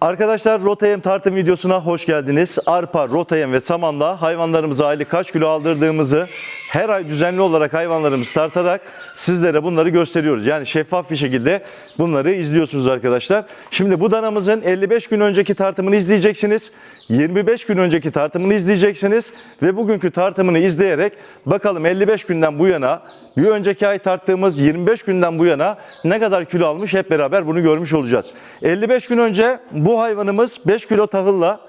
Arkadaşlar Rotayem tartım videosuna hoş geldiniz. Arpa, Rotayem ve samanla hayvanlarımıza aylık kaç kilo aldırdığımızı her ay düzenli olarak hayvanlarımızı tartarak sizlere bunları gösteriyoruz. Yani şeffaf bir şekilde bunları izliyorsunuz arkadaşlar. Şimdi bu danamızın 55 gün önceki tartımını izleyeceksiniz. 25 gün önceki tartımını izleyeceksiniz ve bugünkü tartımını izleyerek bakalım 55 günden bu yana bir önceki ay tarttığımız 25 günden bu yana ne kadar kilo almış hep beraber bunu görmüş olacağız. 55 gün önce bu hayvanımız 5 kilo tahılla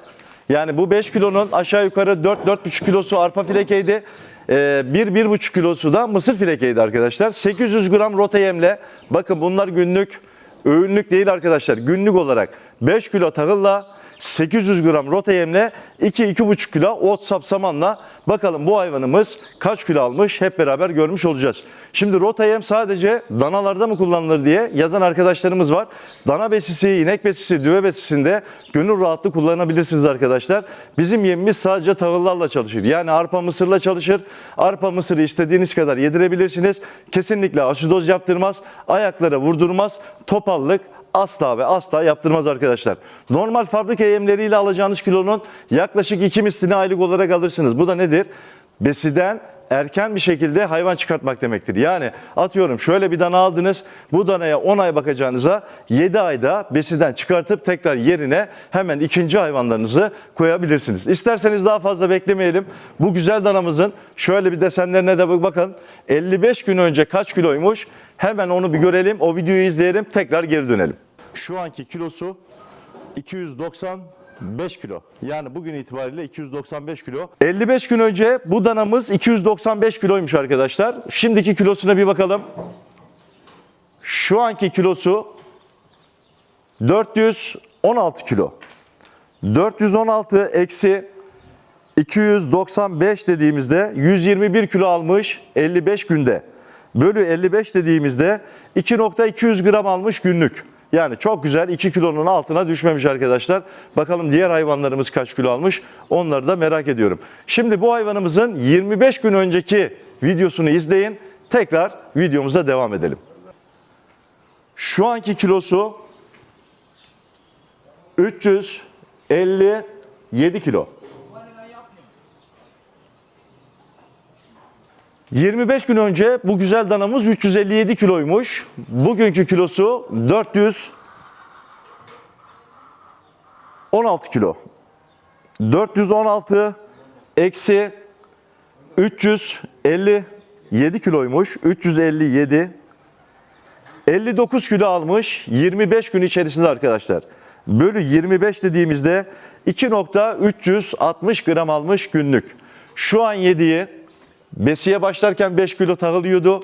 yani bu 5 kilonun aşağı yukarı 4-4,5 kilosu arpa filekeydi. 1-1,5 kilosu da mısır filekeydi arkadaşlar. 800 gram rota yemle bakın bunlar günlük öğünlük değil arkadaşlar günlük olarak 5 kilo tahılla 800 gram rota yemle 2-2,5 kilo ot sap samanla bakalım bu hayvanımız kaç kilo almış hep beraber görmüş olacağız. Şimdi rota yem sadece danalarda mı kullanılır diye yazan arkadaşlarımız var. Dana besisi, inek besisi, düve besisinde gönül rahatlığı kullanabilirsiniz arkadaşlar. Bizim yemimiz sadece tahıllarla çalışır. Yani arpa mısırla çalışır. Arpa mısırı istediğiniz kadar yedirebilirsiniz. Kesinlikle asidoz yaptırmaz, ayaklara vurdurmaz, topallık, asla ve asla yaptırmaz arkadaşlar. Normal fabrika yemleriyle alacağınız kilonun yaklaşık iki mislini aylık olarak alırsınız. Bu da nedir? Besiden erken bir şekilde hayvan çıkartmak demektir. Yani atıyorum şöyle bir dana aldınız. Bu danaya 10 ay bakacağınıza 7 ayda besiden çıkartıp tekrar yerine hemen ikinci hayvanlarınızı koyabilirsiniz. İsterseniz daha fazla beklemeyelim. Bu güzel danamızın şöyle bir desenlerine de bakın. 55 gün önce kaç kiloymuş? Hemen onu bir görelim. O videoyu izleyelim. Tekrar geri dönelim. Şu anki kilosu 295 kilo. Yani bugün itibariyle 295 kilo. 55 gün önce bu danamız 295 kiloymuş arkadaşlar. Şimdiki kilosuna bir bakalım. Şu anki kilosu 416 kilo. 416 eksi 295 dediğimizde 121 kilo almış 55 günde. Bölü 55 dediğimizde 2.200 gram almış günlük. Yani çok güzel 2 kilonun altına düşmemiş arkadaşlar. Bakalım diğer hayvanlarımız kaç kilo almış onları da merak ediyorum. Şimdi bu hayvanımızın 25 gün önceki videosunu izleyin. Tekrar videomuza devam edelim. Şu anki kilosu 357 kilo. 25 gün önce bu güzel danamız 357 kiloymuş. Bugünkü kilosu 416 kilo. 416 eksi 357 kiloymuş. 357 59 kilo almış 25 gün içerisinde arkadaşlar. Bölü 25 dediğimizde 2.360 gram almış günlük. Şu an yediği besiye başlarken 5 kilo tahıl yiyordu.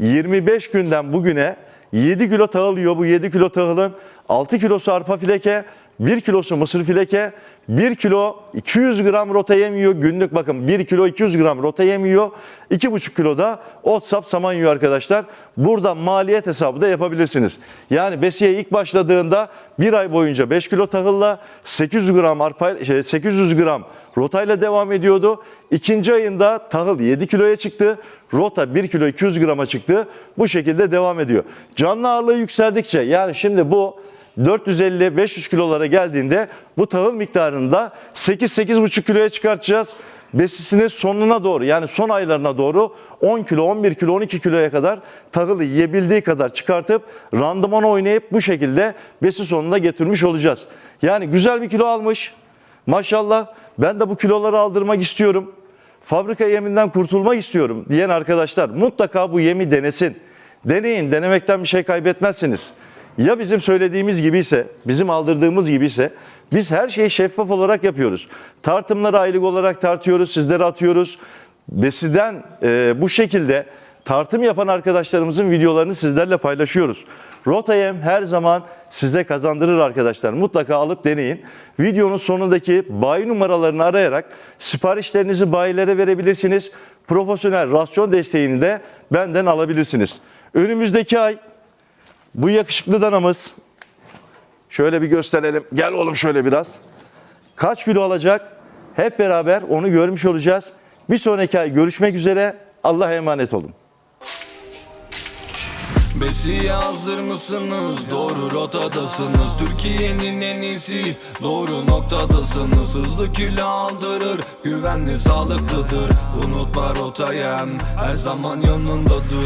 25 günden bugüne 7 kilo tahıl yiyor. Bu 7 kilo tahılın 6 kilosu arpa fileke, 1 kilosu mısır fileke, 1 kilo 200 gram rota yemiyor. Günlük bakın 1 kilo 200 gram rota yemiyor. 2,5 kilo da ot sap saman yiyor arkadaşlar. Burada maliyet hesabı da yapabilirsiniz. Yani besiye ilk başladığında bir ay boyunca 5 kilo tahılla 800 gram arpa, şey, 800 gram rotayla devam ediyordu. İkinci ayında tahıl 7 kiloya çıktı. Rota 1 kilo 200 grama çıktı. Bu şekilde devam ediyor. Canlı ağırlığı yükseldikçe yani şimdi bu 450-500 kilolara geldiğinde bu tahıl miktarını da 8-8,5 kiloya çıkartacağız. Besisinin sonuna doğru yani son aylarına doğru 10 kilo, 11 kilo, 12 kiloya kadar tahılı yiyebildiği kadar çıkartıp randıman oynayıp bu şekilde besi sonuna getirmiş olacağız. Yani güzel bir kilo almış. Maşallah ben de bu kiloları aldırmak istiyorum. Fabrika yeminden kurtulmak istiyorum diyen arkadaşlar mutlaka bu yemi denesin. Deneyin, denemekten bir şey kaybetmezsiniz. Ya bizim söylediğimiz gibi ise, bizim aldırdığımız gibi ise biz her şeyi şeffaf olarak yapıyoruz. Tartımları aylık olarak tartıyoruz, sizlere atıyoruz. Besiden e, bu şekilde tartım yapan arkadaşlarımızın videolarını sizlerle paylaşıyoruz. Rotayem her zaman size kazandırır arkadaşlar. Mutlaka alıp deneyin. Videonun sonundaki bayi numaralarını arayarak siparişlerinizi bayilere verebilirsiniz. Profesyonel rasyon desteğini de benden alabilirsiniz. Önümüzdeki ay bu yakışıklı danamız şöyle bir gösterelim. Gel oğlum şöyle biraz. Kaç kilo alacak? Hep beraber onu görmüş olacağız. Bir sonraki ay görüşmek üzere. Allah'a emanet olun. Besiye hazır mısınız? Doğru rotadasınız Türkiye'nin en iyisi Doğru noktadasınız Hızlı kilo aldırır Güvenli sağlıklıdır Unutma rotayı Her zaman yanındadır